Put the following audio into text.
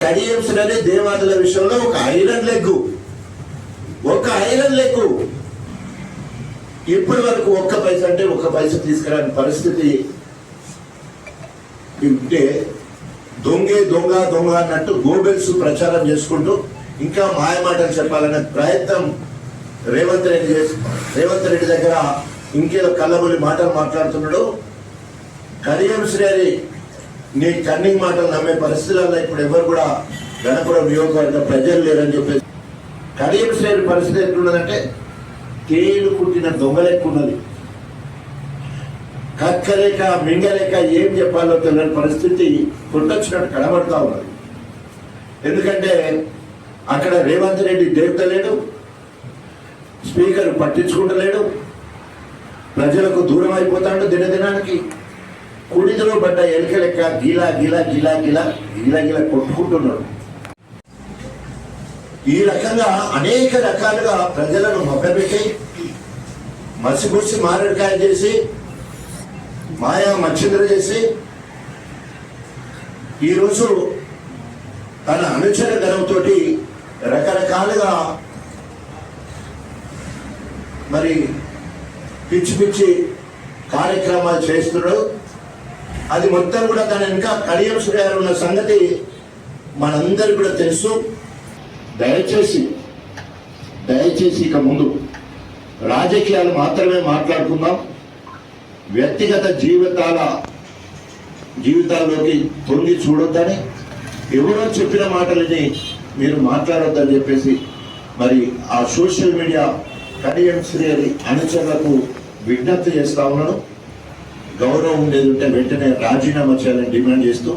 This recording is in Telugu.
కడియంసుడు అనే దేవాదుల విషయంలో ఒక ఐరన్ లెగ్ ఒక ఐరన్ లెగ్ ఇప్పటి వరకు ఒక్క పైస అంటే ఒక్క పైస తీసుకురాని పరిస్థితి ఉంటే దొంగే దొంగ దొంగ అన్నట్టు గోబెల్స్ ప్రచారం చేసుకుంటూ ఇంకా మాయమాటలు చెప్పాలనే ప్రయత్నం రేవంత్ రెడ్డి చేసి రేవంత్ రెడ్డి దగ్గర ఇంకేదో కళ్ళబొలి మాటలు మాట్లాడుతున్నాడు. కడియం శ్రేణి నీ కన్నింగ్ మాటలు నమ్మే పరిస్థితులలో ఇప్పుడు ఎవరు కూడా గణపురం నియోజకవర్గ ప్రజలు లేరని చెప్పేసి కడియం శ్రేణి పరిస్థితి ఎట్లున్నదంటే తేలు కుట్టిన దొంగలెక్కున్నది కక్కలేక మింగలేక ఏం చెప్పాలో తెలియని పరిస్థితి పుట్టొచ్చినట్టు కనబడుతూ ఉన్నది. ఎందుకంటే అక్కడ రేవంత్ రెడ్డి దేవత లేడు స్పీకర్ పట్టించుకుంటలేడు ప్రజలకు దూరం అయిపోతాడు దినదినానికి. కుడిదిలో పడ్డ ఎలుక లెక్క గీలా గీలా గీలా గీలా గీలా గీలా కొట్టుకుంటున్నాడు. ఈ రకంగా అనేక రకాలుగా ప్రజలను మభ్యపెట్టి మసిపూసి మారేడుకాయ చేసి మాయా మచ్చింద్ర చేసి ఈరోజు తన అనుచర గణంతో రకరకాలుగా మరి పిచ్చి పిచ్చి కార్యక్రమాలు చేస్తున్నాడు. అది మొత్తం కూడా దాని ఇంకా కడియం గారు ఉన్న సంగతి మనందరికి కూడా తెలుసు. దయచేసి దయచేసి ఇక ముందు రాజకీయాలు మాత్రమే మాట్లాడుకుందాం. వ్యక్తిగత జీవితాల జీవితాల్లోకి తొంగి చూడొద్దని ఎవరో చెప్పిన మాటలని మీరు మాట్లాడొద్దని చెప్పేసి మరి ఆ సోషల్ మీడియా కడియం శ్రీ అనుచరులకు విజ్ఞప్తి చేస్తా ఉన్నాను. గౌరవం ఉండేది ఉంటే వెంటనే రాజీనామా చేయాలని డిమాండ్ చేస్తూ